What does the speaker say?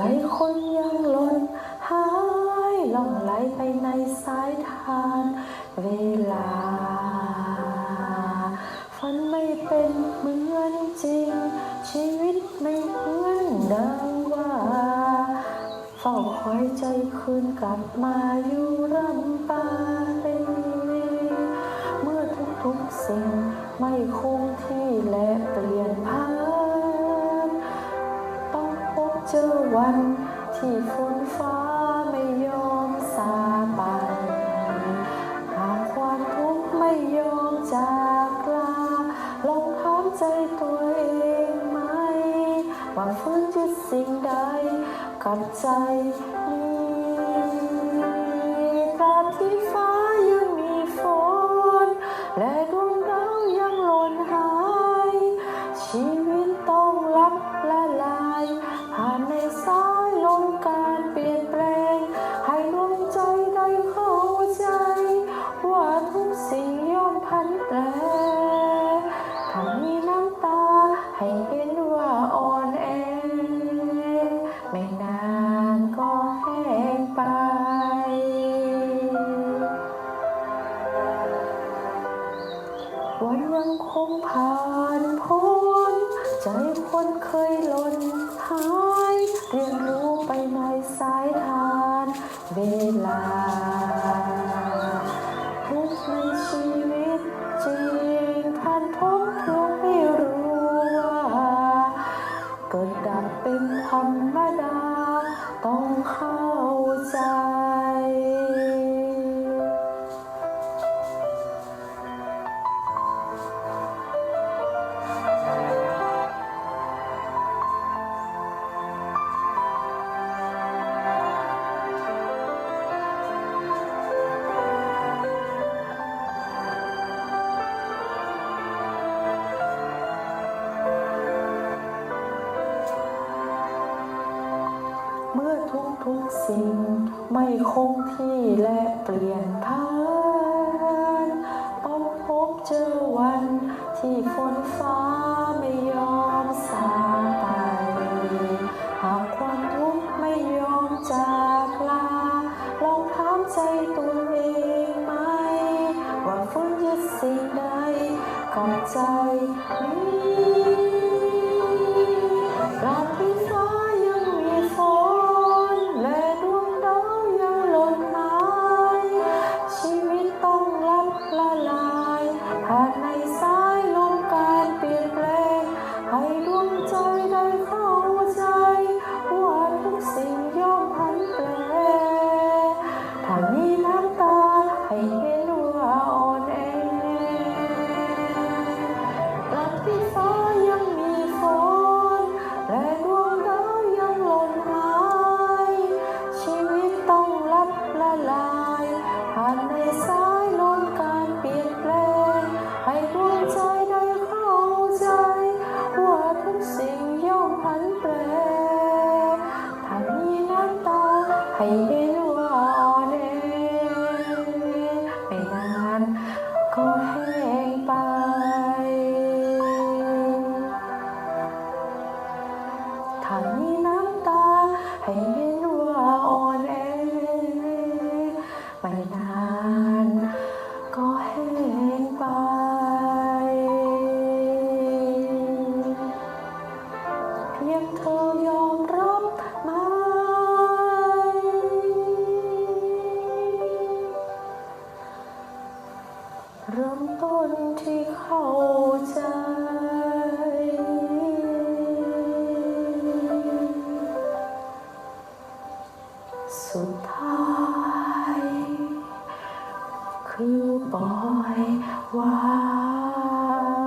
ใจคนยังหล่นหายล่องไหลไปในสายทานเวลา ฝันไม่เป็นเหมือนจริง ชีวิตไม่เหมือนดังว่าเฝ้าคอยใจคืนกลับมาอยู่รำปาเีเมื่อทุกๆสิ่งไม่คงที่และเปลี่ยนพัน เจอวันที่ฝนฟ้าไม่ยอมสาไปหากความทุกข์ไม่ยอมจากลาลองถามใจตัวเองไหมว่าฟื้นยึดสิ่งใดกับใจนี้ตราบที่ฟ้า วันยังคงผ่านพ้นใจคนเคยหล่นหาย เรียนรู้ไปในสายทานเวลาทุกในชีวิตจริงผ่านพ้นเพื่อให้รู้ว่าเกิดดับเป็นธรรมดา ต้องเข้าใจ ทุกสิ่งไม่คงที่และเปลี่ยนผ่านต้องพบเจอวันที่ฝนฟ้าไม่ยอมสาไป หากความทุกข์ไม่ยอมจากลา ลองถามใจตัวเองไหม ว่าฟื้นยึดสิ่งใดกับใจนี้ตราบที่ ให้เห็นว่าอ่อนแอไม่นานก็แห้งไป ถ้ามีน้ำตาให้เห็นว่าอ่อนแอไม่นานก็แห้งไปเพียงเธอยอมรับ ริ่มต้นที่เข้าใจสุดท้าย คือปล่อยวาง